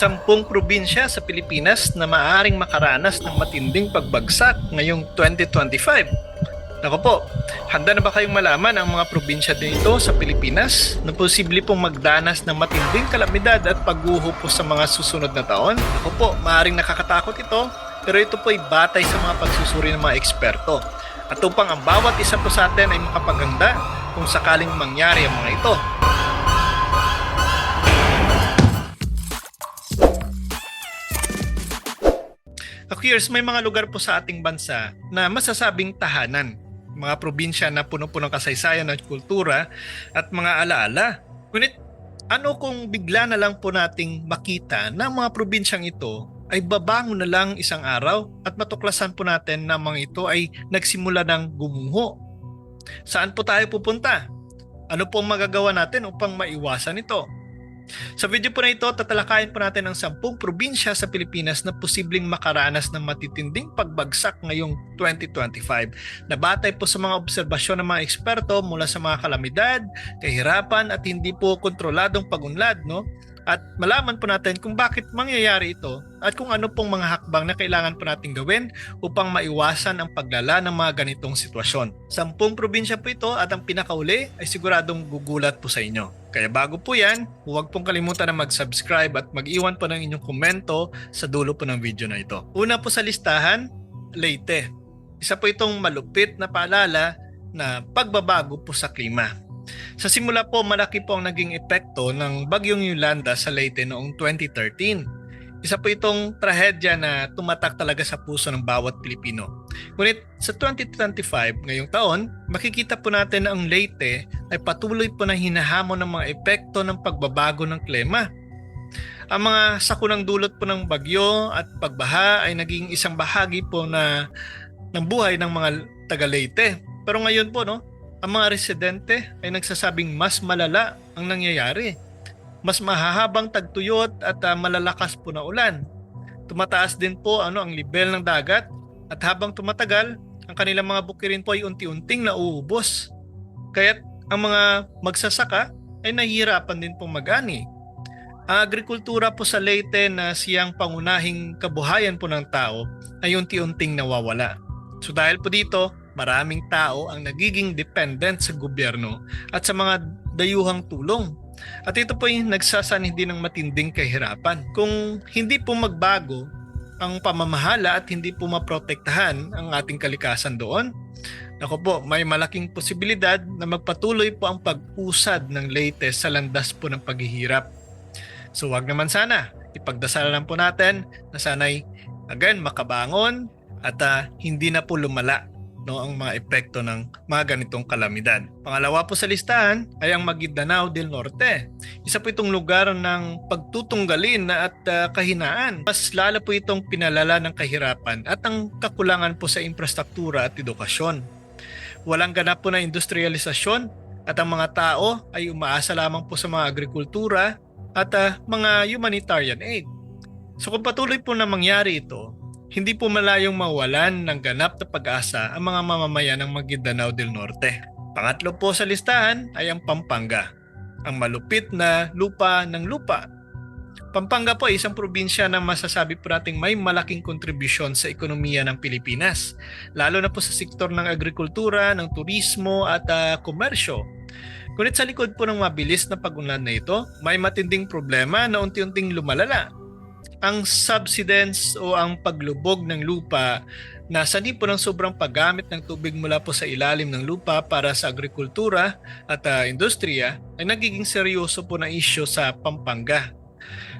sampung probinsya sa Pilipinas na maaring makaranas ng matinding pagbagsak ngayong 2025. Nako po, handa na ba kayong malaman ang mga probinsya dito sa Pilipinas na posible pong magdanas ng matinding kalamidad at pagguho po sa mga susunod na taon? Nako po, maaring nakakatakot ito, pero ito po ay batay sa mga pagsusuri ng mga eksperto. At upang ang bawat isa po sa atin ay makapaganda kung sakaling mangyari ang mga ito. Aquarius, may mga lugar po sa ating bansa na masasabing tahanan. Mga probinsya na puno-puno ng kasaysayan at kultura at mga alaala. Ngunit ano kung bigla na lang po nating makita na mga probinsyang ito ay babangon na lang isang araw at matuklasan po natin na mga ito ay nagsimula ng gumuho. Saan po tayo pupunta? Ano po ang magagawa natin upang maiwasan ito? Sa video po na ito, tatalakayin po natin ang 10 probinsya sa Pilipinas na posibleng makaranas ng matitinding pagbagsak ngayong 2025 na batay po sa mga obserbasyon ng mga eksperto mula sa mga kalamidad, kahirapan at hindi po kontroladong pagunlad no? At malaman po natin kung bakit mangyayari ito at kung ano pong mga hakbang na kailangan po natin gawin upang maiwasan ang paglala ng mga ganitong sitwasyon. Sampung probinsya po ito at ang pinakauli ay siguradong gugulat po sa inyo. Kaya bago po yan, huwag pong kalimutan na mag-subscribe at mag-iwan po ng inyong komento sa dulo po ng video na ito. Una po sa listahan, Leyte. Isa po itong malupit na paalala na pagbabago po sa klima. Sa simula po, malaki po ang naging epekto ng bagyong Yolanda sa Leyte noong 2013. Isa po itong trahedya na tumatak talaga sa puso ng bawat Pilipino. Ngunit sa 2025, ngayong taon, makikita po natin na ang Leyte ay patuloy po na hinahamon ng mga epekto ng pagbabago ng klima. Ang mga sakunang dulot po ng bagyo at pagbaha ay naging isang bahagi po na ng buhay ng mga taga Leyte. Pero ngayon po, no, ang mga residente ay nagsasabing mas malala ang nangyayari mas mahahabang tagtuyot at uh, malalakas po na ulan. Tumataas din po ano ang level ng dagat at habang tumatagal, ang kanilang mga bukirin po ay unti-unting nauubos. Kaya't ang mga magsasaka ay nahihirapan din pong mag-ani. Ang agrikultura po sa Leyte na siyang pangunahing kabuhayan po ng tao ay unti-unting nawawala. So dahil po dito, maraming tao ang nagiging dependent sa gobyerno at sa mga dayuhang tulong at ito po yung nagsasanid din ng matinding kahirapan. Kung hindi po magbago ang pamamahala at hindi po maprotektahan ang ating kalikasan doon, ako po, may malaking posibilidad na magpatuloy po ang pag-usad ng latest sa landas po ng paghihirap. So wag naman sana, ipagdasal lang po natin na sana'y again makabangon at uh, hindi na po lumala no ang mga epekto ng mga ganitong kalamidad. Pangalawa po sa listahan ay ang Maguindanao del Norte. Isa po itong lugar ng pagtutunggalin at uh, kahinaan. Mas lalo po itong pinalala ng kahirapan at ang kakulangan po sa infrastruktura at edukasyon. Walang ganap po na industrialisasyon at ang mga tao ay umaasa lamang po sa mga agrikultura at uh, mga humanitarian aid. So kung patuloy po na mangyari ito, hindi po malayong mawalan ng ganap na pag-asa ang mga mamamayan ng Maguindanao del Norte. Pangatlo po sa listahan ay ang Pampanga, ang malupit na lupa ng lupa. Pampanga po ay isang probinsya na masasabi po nating may malaking kontribusyon sa ekonomiya ng Pilipinas, lalo na po sa sektor ng agrikultura, ng turismo at uh, komersyo. Ngunit sa likod po ng mabilis na pag-unlad na ito, may matinding problema na unti-unting lumalala ang subsidence o ang paglubog ng lupa na sanib po ng sobrang paggamit ng tubig mula po sa ilalim ng lupa para sa agrikultura at uh, industriya ay nagiging seryoso po na isyo sa Pampanga.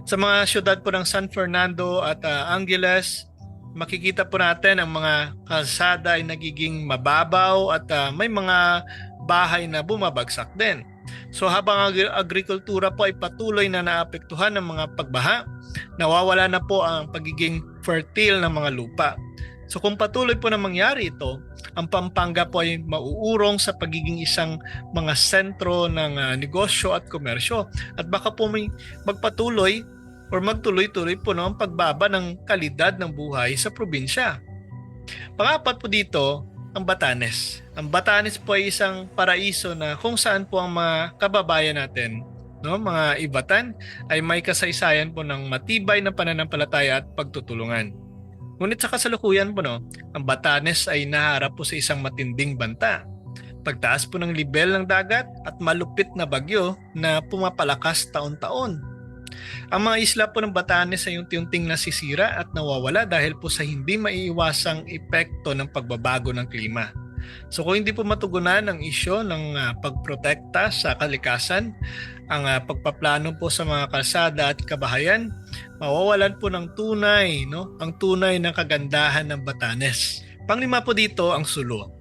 Sa mga syudad po ng San Fernando at uh, Angeles, makikita po natin ang mga kalsada ay nagiging mababaw at uh, may mga bahay na bumabagsak din. So habang ag- agrikultura po ay patuloy na naapektuhan ng mga pagbaha, nawawala na po ang pagiging fertile ng mga lupa. So kung patuloy po na mangyari ito, ang Pampanga po ay mauurong sa pagiging isang mga sentro ng uh, negosyo at komersyo at baka po may magpatuloy or magtuloy-tuloy po no, ang pagbaba ng kalidad ng buhay sa probinsya. Pangapat po dito, ang Batanes. Ang Batanes po ay isang paraiso na kung saan po ang mga kababayan natin no, mga ibatan ay may kasaysayan po ng matibay na pananampalataya at pagtutulungan. Ngunit sa kasalukuyan po no, ang Batanes ay naharap po sa isang matinding banta. Pagtaas po ng level ng dagat at malupit na bagyo na pumapalakas taon-taon. Ang mga isla po ng Batanes ay unti-unting nasisira at nawawala dahil po sa hindi maiiwasang epekto ng pagbabago ng klima. So kung hindi po matugunan ang isyo ng ah, pagprotekta sa kalikasan, ang ah, pagpaplano po sa mga kalsada at kabahayan, mawawalan po ng tunay, no? Ang tunay ng kagandahan ng Batanes. Panglima po dito ang Sulu.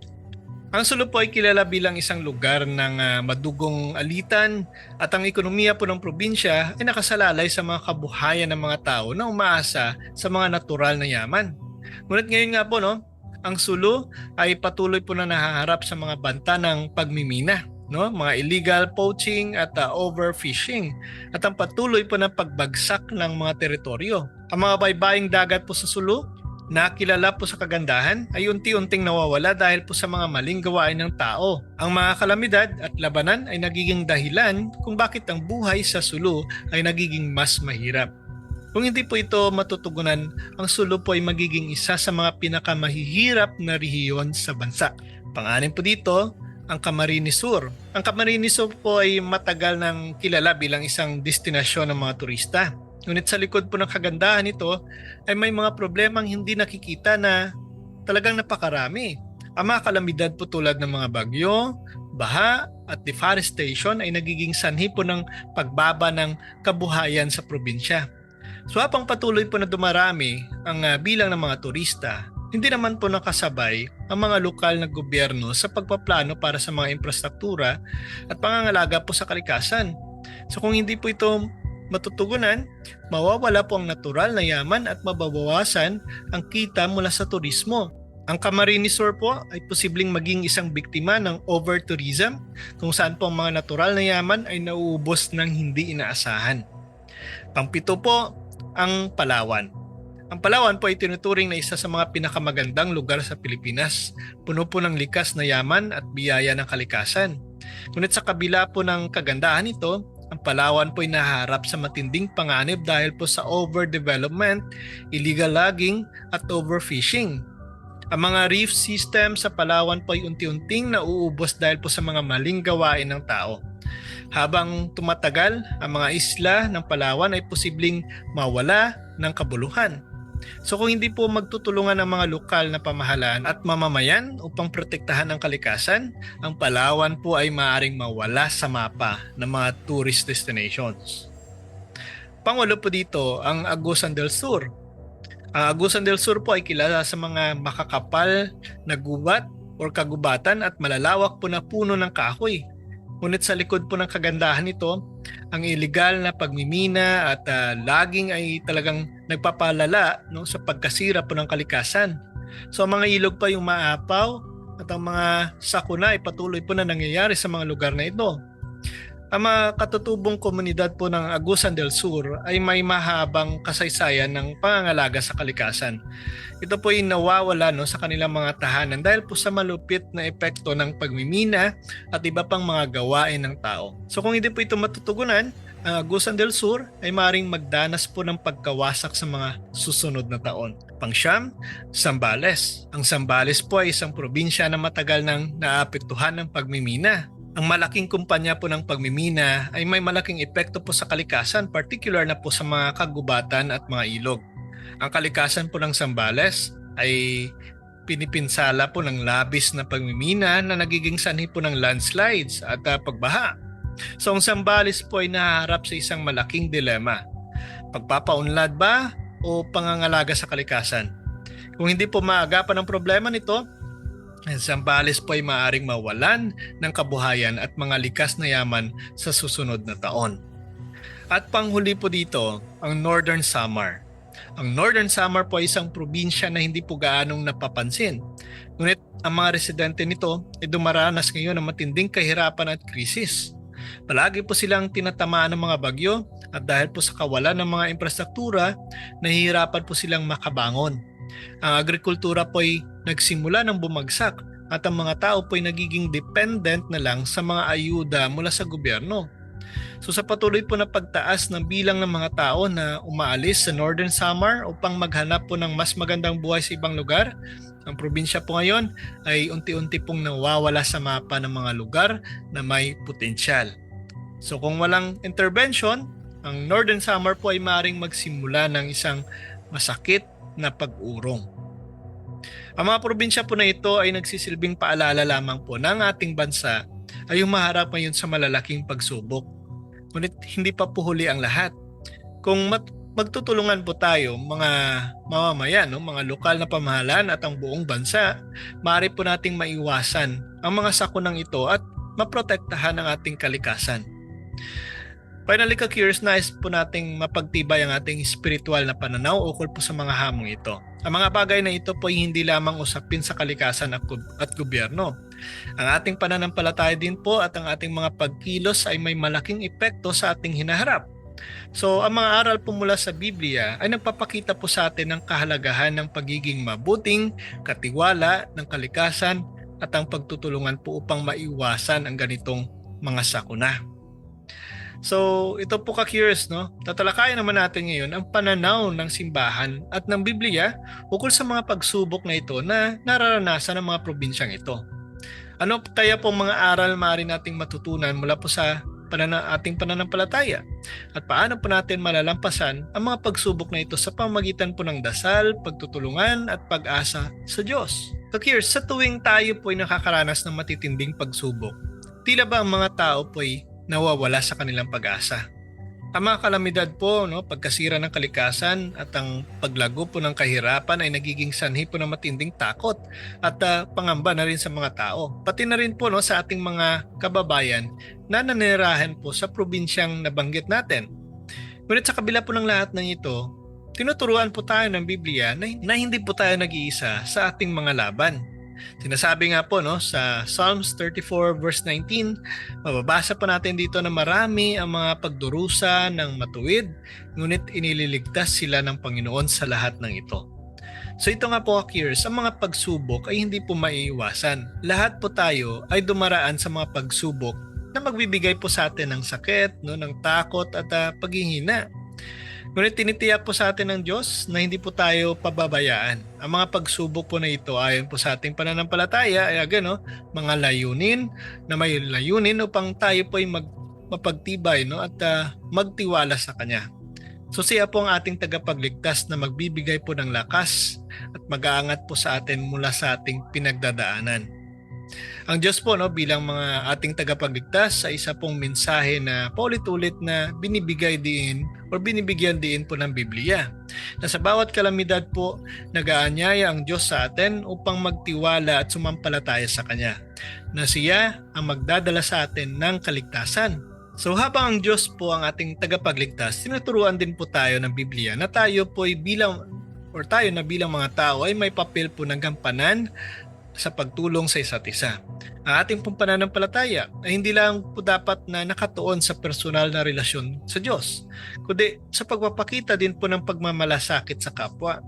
Ang Sulu po ay kilala bilang isang lugar ng ah, madugong alitan at ang ekonomiya po ng probinsya ay nakasalalay sa mga kabuhayan ng mga tao na umaasa sa mga natural na yaman. Ngunit ngayon nga po no, ang Sulu ay patuloy po na nahaharap sa mga banta ng pagmimina, no? Mga illegal poaching at uh, overfishing at ang patuloy po na pagbagsak ng mga teritoryo. Ang mga baybaying dagat po sa Sulu na po sa kagandahan ay unti-unting nawawala dahil po sa mga maling gawain ng tao. Ang mga kalamidad at labanan ay nagiging dahilan kung bakit ang buhay sa Sulu ay nagiging mas mahirap. Kung hindi po ito matutugunan, ang Sulu po ay magiging isa sa mga pinakamahihirap na rehiyon sa bansa. Panganin po dito, ang Camarines Sur. Ang Camarines Sur po ay matagal nang kilala bilang isang destinasyon ng mga turista. Ngunit sa likod po ng kagandahan nito ay may mga problemang hindi nakikita na talagang napakarami. Ang mga kalamidad po tulad ng mga bagyo, baha at deforestation ay nagiging sanhi po ng pagbaba ng kabuhayan sa probinsya. So habang patuloy po na dumarami ang ah, bilang ng mga turista, hindi naman po nakasabay ang mga lokal na gobyerno sa pagpaplano para sa mga infrastruktura at pangangalaga po sa kalikasan. So kung hindi po ito matutugunan, mawawala po ang natural na yaman at mababawasan ang kita mula sa turismo. Ang Camarines Sur po ay posibleng maging isang biktima ng over-tourism kung saan po ang mga natural na yaman ay nauubos ng hindi inaasahan. Pangpito po, ang Palawan. Ang Palawan po ay tinuturing na isa sa mga pinakamagandang lugar sa Pilipinas. Puno po ng likas na yaman at biyaya ng kalikasan. Ngunit sa kabila po ng kagandahan nito, ang Palawan po ay naharap sa matinding panganib dahil po sa overdevelopment, illegal logging at overfishing. Ang mga reef system sa Palawan po ay unti-unting nauubos dahil po sa mga maling gawain ng tao. Habang tumatagal, ang mga isla ng Palawan ay posibleng mawala ng kabuluhan. So kung hindi po magtutulungan ang mga lokal na pamahalaan at mamamayan upang protektahan ang kalikasan, ang Palawan po ay maaaring mawala sa mapa ng mga tourist destinations. Pangulo po dito ang Agusan del Sur. Ang Agusan del Sur po ay kilala sa mga makakapal na gubat or kagubatan at malalawak po na puno ng kahoy. Ngunit sa likod po ng kagandahan nito, ang illegal na pagmimina at ah, logging ay talagang nagpapalala no, sa pagkasira po ng kalikasan. So mga ilog pa yung maapaw at ang mga sakuna ay patuloy po na nangyayari sa mga lugar na ito. Ang mga katutubong komunidad po ng Agusan del Sur ay may mahabang kasaysayan ng pangangalaga sa kalikasan. Ito po ay nawawala no, sa kanilang mga tahanan dahil po sa malupit na epekto ng pagmimina at iba pang mga gawain ng tao. So kung hindi po ito matutugunan, ang Agusan del Sur ay maring magdanas po ng pagkawasak sa mga susunod na taon. Pangsyam, Sambales. Ang Sambales po ay isang probinsya na matagal nang naapektuhan ng pagmimina. Ang malaking kumpanya po ng pagmimina ay may malaking epekto po sa kalikasan, particular na po sa mga kagubatan at mga ilog. Ang kalikasan po ng Sambales ay pinipinsala po ng labis na pagmimina na nagiging sanhi po ng landslides at uh, pagbaha. So ang Sambales po ay naharap sa isang malaking dilema. Pagpapaunlad ba o pangangalaga sa kalikasan? Kung hindi po maagapan ang problema nito, ang Sambales po ay maaring mawalan ng kabuhayan at mga likas na yaman sa susunod na taon. At panghuli po dito, ang Northern Samar. Ang Northern Samar po ay isang probinsya na hindi po gaanong napapansin. Ngunit ang mga residente nito ay dumaranas ngayon ng matinding kahirapan at krisis. Palagi po silang tinatamaan ng mga bagyo at dahil po sa kawalan ng mga infrastruktura, nahihirapan po silang makabangon. Ang agrikultura po ay nagsimula ng bumagsak at ang mga tao po ay nagiging dependent na lang sa mga ayuda mula sa gobyerno. So sa patuloy po na pagtaas ng bilang ng mga tao na umaalis sa Northern Samar upang maghanap po ng mas magandang buhay sa ibang lugar, ang probinsya po ngayon ay unti-unti pong nawawala sa mapa ng mga lugar na may potensyal. So kung walang intervention, ang Northern Samar po ay maring magsimula ng isang masakit na pag-urong. Ang mga probinsya po na ito ay nagsisilbing paalala lamang po ng ating bansa ay humaharap ngayon sa malalaking pagsubok. Ngunit hindi pa po huli ang lahat. Kung mat- magtutulungan po tayo, mga mamamayan, no, mga lokal na pamahalaan at ang buong bansa, maaari po nating maiwasan ang mga sakunang ito at maprotektahan ang ating kalikasan. Finally, ka-curious, nais po nating mapagtibay ang ating spiritual na pananaw ukol po sa mga hamong ito. Ang mga bagay na ito po ay hindi lamang usapin sa kalikasan at, at gobyerno. Ang ating pananampalataya din po at ang ating mga pagkilos ay may malaking epekto sa ating hinaharap. So, ang mga aral po mula sa Biblia ay nagpapakita po sa atin ng kahalagahan ng pagiging mabuting, katiwala ng kalikasan at ang pagtutulungan po upang maiwasan ang ganitong mga sakuna. So, ito po ka-curious, no? Tatalakayan naman natin ngayon ang pananaw ng simbahan at ng Biblia ukol sa mga pagsubok na ito na nararanasan ng mga probinsyang ito. Ano kaya pong mga aral maaari nating matutunan mula po sa panana, ating pananampalataya? At paano po natin malalampasan ang mga pagsubok na ito sa pamagitan po ng dasal, pagtutulungan at pag-asa sa Diyos? Kakir, sa tuwing tayo po ay nakakaranas ng matitinding pagsubok, tila ba ang mga tao po ay nawawala sa kanilang pag-asa? Ang mga kalamidad po, no, pagkasira ng kalikasan at ang paglago po ng kahirapan ay nagiging sanhi po ng matinding takot at ah, pangamba na rin sa mga tao. Pati na rin po no, sa ating mga kababayan na nanirahan po sa probinsyang nabanggit natin. Ngunit sa kabila po ng lahat ng ito, tinuturuan po tayo ng Biblia na, na hindi po tayo nag-iisa sa ating mga laban. Sinasabi nga po no sa Psalms 34 verse 19, mababasa po natin dito na marami ang mga pagdurusa ng matuwid, ngunit inililigtas sila ng Panginoon sa lahat ng ito. So ito nga po Akirs, ang mga pagsubok ay hindi po maiiwasan. Lahat po tayo ay dumaraan sa mga pagsubok na magbibigay po sa atin ng sakit, no, ng takot at uh, paghihina. Ngunit tinitiyak po sa atin ng Diyos na hindi po tayo pababayaan. Ang mga pagsubok po na ito ayon po sa ating pananampalataya ay agad, no, mga layunin na may layunin upang tayo po ay mag, mapagtibay no, at uh, magtiwala sa Kanya. So siya po ang ating tagapagligtas na magbibigay po ng lakas at mag-aangat po sa atin mula sa ating pinagdadaanan. Ang Diyos po no, bilang mga ating tagapagligtas sa isa pong mensahe na paulit-ulit na binibigay din o binibigyan din po ng Biblia. Na sa bawat kalamidad po, nagaanyaya ang Diyos sa atin upang magtiwala at sumampalataya sa Kanya. Na siya ang magdadala sa atin ng kaligtasan. So habang ang Diyos po ang ating tagapagligtas, tinuturuan din po tayo ng Biblia na tayo po ay bilang or tayo na bilang mga tao ay may papel po ng gampanan sa pagtulong sa isa't isa. Ang ating pong pananampalataya ay hindi lang po dapat na nakatuon sa personal na relasyon sa Diyos, kundi sa pagpapakita din po ng pagmamalasakit sa kapwa.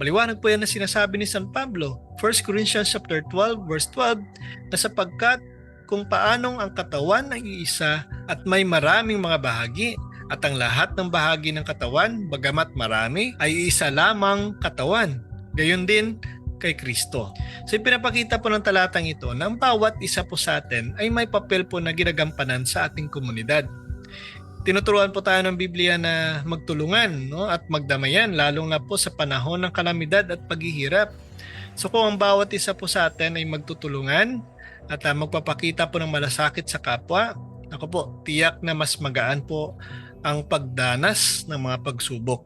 Maliwanag po yan na sinasabi ni San Pablo, 1 Corinthians chapter 12 verse 12, na sapagkat kung paanong ang katawan ay iisa at may maraming mga bahagi, at ang lahat ng bahagi ng katawan, bagamat marami, ay isa lamang katawan. Gayon din kay Kristo. So ipinapakita po ng talatang ito na bawat isa po sa atin ay may papel po na ginagampanan sa ating komunidad. Tinuturuan po tayo ng Biblia na magtulungan no? at magdamayan lalong na po sa panahon ng kalamidad at paghihirap. So kung ang bawat isa po sa atin ay magtutulungan at uh, magpapakita po ng malasakit sa kapwa, ako po, tiyak na mas magaan po ang pagdanas ng mga pagsubok.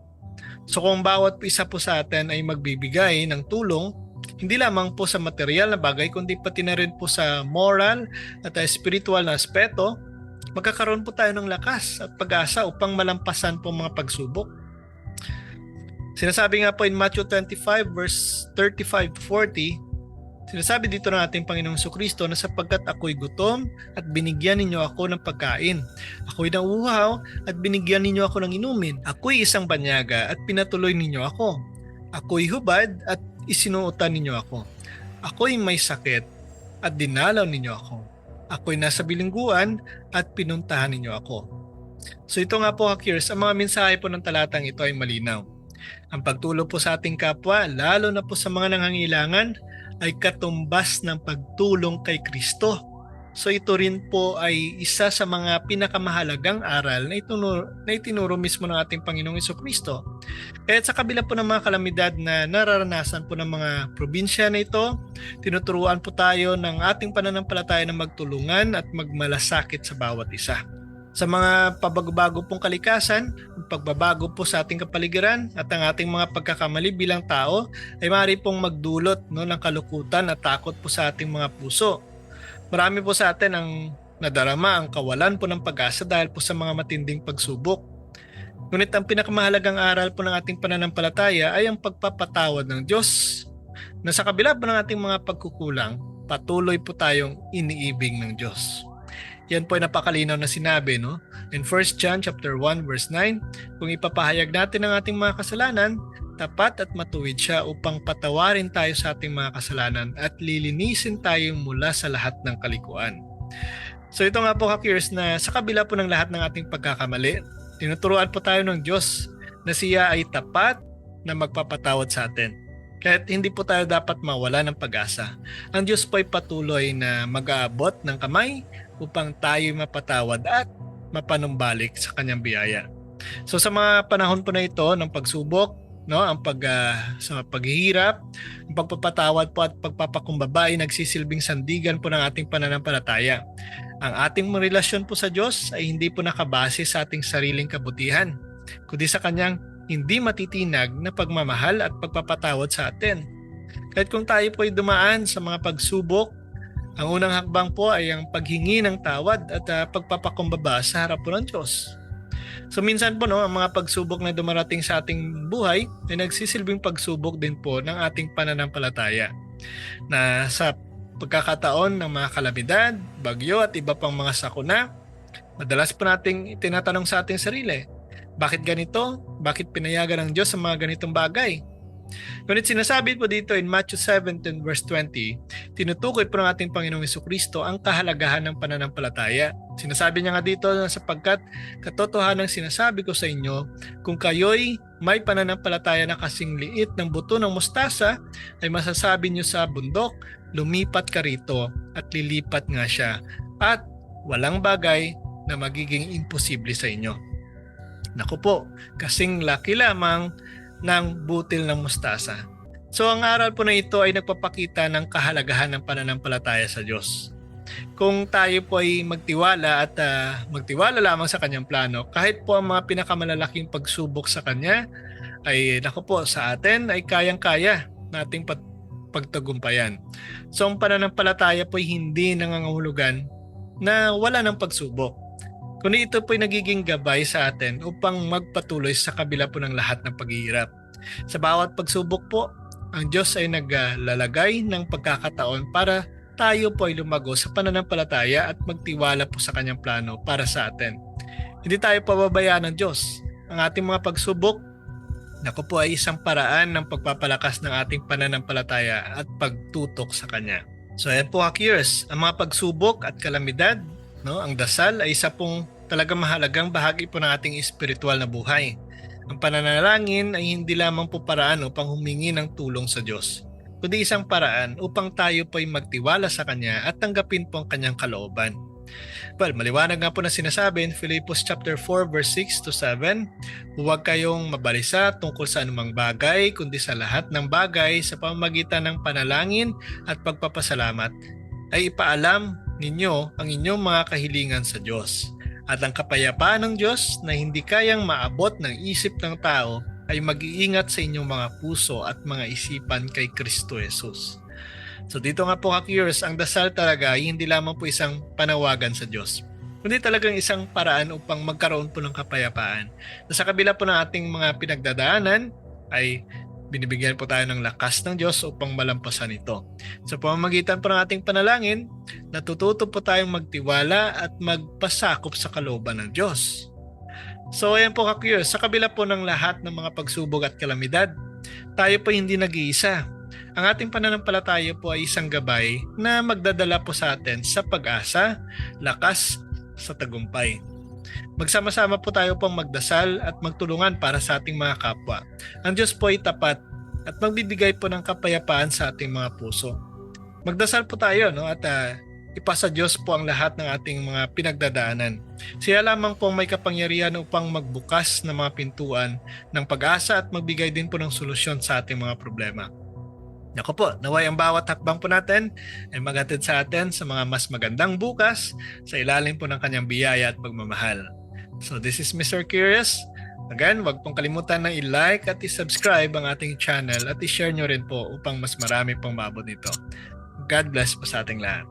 So kung bawat isa po sa atin ay magbibigay ng tulong, hindi lamang po sa material na bagay, kundi pati na rin po sa moral at uh, spiritual na aspeto, magkakaroon po tayo ng lakas at pag-asa upang malampasan po mga pagsubok. Sinasabi nga po in Matthew 25 verse 35 to 40, Sinasabi dito ng ating Panginoong Kristo na sapagkat ako'y gutom at binigyan ninyo ako ng pagkain. Ako'y nauuhaw at binigyan ninyo ako ng inumin. Ako'y isang banyaga at pinatuloy ninyo ako. Ako'y hubad at isinuotan ninyo ako. Ako'y may sakit at dinalaw ninyo ako. ako'y nasa bilingguan at pinuntahan ninyo ako. So ito nga po Hackers, ang mga mensahe po ng talatang ito ay malinaw. Ang pagtulong po sa ating kapwa, lalo na po sa mga nangangailangan, ay katumbas ng pagtulong kay Kristo. So ito rin po ay isa sa mga pinakamahalagang aral na itinuro, na itinuro mismo ng ating Panginoong Iso Kristo. Kaya sa kabila po ng mga kalamidad na nararanasan po ng mga probinsya na ito, tinuturuan po tayo ng ating pananampalataya na magtulungan at magmalasakit sa bawat isa. Sa mga pabago-bago pong kalikasan, pagbabago po sa ating kapaligiran at ang ating mga pagkakamali bilang tao ay maaari pong magdulot no, ng kalukutan at takot po sa ating mga puso. Marami po sa atin ang nadarama ang kawalan po ng pag-asa dahil po sa mga matinding pagsubok. Ngunit ang pinakamahalagang aral po ng ating pananampalataya ay ang pagpapatawad ng Diyos na sa kabila po ng ating mga pagkukulang, patuloy po tayong iniibig ng Diyos. Yan po ay napakalinaw na sinabi no? In 1 John chapter 1 verse 9, kung ipapahayag natin ang ating mga kasalanan, tapat at matuwid siya upang patawarin tayo sa ating mga kasalanan at lilinisin tayo mula sa lahat ng kalikuan. So ito nga po Hackers na sa kabila po ng lahat ng ating pagkakamali, tinuturuan po tayo ng Diyos na siya ay tapat na magpapatawad sa atin. Kahit hindi po tayo dapat mawala ng pag-asa. Ang Diyos po ay patuloy na mag-aabot ng kamay upang tayo mapatawad at mapanumbalik sa kanyang biyaya. So sa mga panahon po na ito ng pagsubok, no, ang pag uh, sa paghihirap, ang pagpapatawad po at pagpapakumbaba ay nagsisilbing sandigan po ng ating pananampalataya. Ang ating relasyon po sa Diyos ay hindi po nakabase sa ating sariling kabutihan, kundi sa kanyang hindi matitinag na pagmamahal at pagpapatawad sa atin. Kahit kung tayo po ay dumaan sa mga pagsubok, ang unang hakbang po ay ang paghingi ng tawad at uh, pagpapakumbaba sa harap po ng Diyos. So minsan po no, ang mga pagsubok na dumarating sa ating buhay ay nagsisilbing pagsubok din po ng ating pananampalataya. Na sa pagkakataon ng mga kalamidad, bagyo at iba pang mga sakuna, madalas po nating tinatanong sa ating sarili, bakit ganito? Bakit pinayagan ng Diyos sa mga ganitong bagay? Ngunit sinasabi po dito in Matthew 17 verse 20, tinutukoy po ng ating Panginoong Kristo ang kahalagahan ng pananampalataya. Sinasabi niya nga dito na sapagkat katotohanan sinasabi ko sa inyo, kung kayo'y may pananampalataya na kasing liit ng buto ng mustasa, ay masasabi niyo sa bundok, lumipat ka rito at lilipat nga siya. At walang bagay na magiging imposible sa inyo. Naku po, kasing laki lamang ng butil ng mustasa. So ang aral po na ito ay nagpapakita ng kahalagahan ng pananampalataya sa Diyos. Kung tayo po ay magtiwala at uh, magtiwala lamang sa kanyang plano, kahit po ang mga pinakamalalaking pagsubok sa kanya, ay nako po sa atin ay kayang-kaya nating pag- pagtagumpayan. So ang pananampalataya po ay hindi nangangahulugan na wala ng pagsubok kundi ito po ay nagiging gabay sa atin upang magpatuloy sa kabila po ng lahat ng paghihirap. Sa bawat pagsubok po, ang Diyos ay naglalagay ng pagkakataon para tayo po ay lumago sa pananampalataya at magtiwala po sa kanyang plano para sa atin. Hindi tayo pababayaan ng Diyos. Ang ating mga pagsubok, naku po ay isang paraan ng pagpapalakas ng ating pananampalataya at pagtutok sa Kanya. So ayan po Hackers, ang mga pagsubok at kalamidad No? Ang dasal ay isa pong talaga mahalagang bahagi po ng ating espiritual na buhay. Ang pananalangin ay hindi lamang po paraan upang humingi ng tulong sa Diyos, kundi isang paraan upang tayo po ay magtiwala sa Kanya at tanggapin po ang Kanyang kalooban. Well, maliwanag nga po na sinasabi in Philippus chapter 4 verse 6 to 7, huwag kayong mabalisa tungkol sa anumang bagay, kundi sa lahat ng bagay sa pamamagitan ng panalangin at pagpapasalamat ay ipaalam ninyo ang inyong mga kahilingan sa Diyos. At ang kapayapaan ng Diyos na hindi kayang maabot ng isip ng tao ay mag-iingat sa inyong mga puso at mga isipan kay Kristo Jesus. So dito nga po Hackers, ang dasal talaga ay hindi lamang po isang panawagan sa Diyos, kundi talagang isang paraan upang magkaroon po ng kapayapaan. Na sa kabila po ng ating mga pinagdadaanan ay binibigyan po tayo ng lakas ng Diyos upang malampasan ito. Sa pamamagitan po ng ating panalangin, natututo po tayong magtiwala at magpasakop sa kalooban ng Diyos. So ayan po kakuyos, sa kabila po ng lahat ng mga pagsubok at kalamidad, tayo po hindi nag-iisa. ang ating pananampalataya po ay isang gabay na magdadala po sa atin sa pag-asa, lakas, sa tagumpay. Magsama-sama po tayo pong magdasal at magtulungan para sa ating mga kapwa. Ang Diyos po ay tapat at magbibigay po ng kapayapaan sa ating mga puso. Magdasal po tayo no at ah, ipasa Diyos po ang lahat ng ating mga pinagdadaanan. Siya lamang po may kapangyarihan upang magbukas ng mga pintuan ng pag-asa at magbigay din po ng solusyon sa ating mga problema. Naku po, naway ang bawat hakbang po natin ay magatid sa atin sa mga mas magandang bukas sa ilalim po ng kanyang biyaya at pagmamahal. So this is Mr. Curious. Again, wag pong kalimutan na i-like at i-subscribe ang ating channel at i-share nyo rin po upang mas marami pang mabot nito. God bless po sa ating lahat.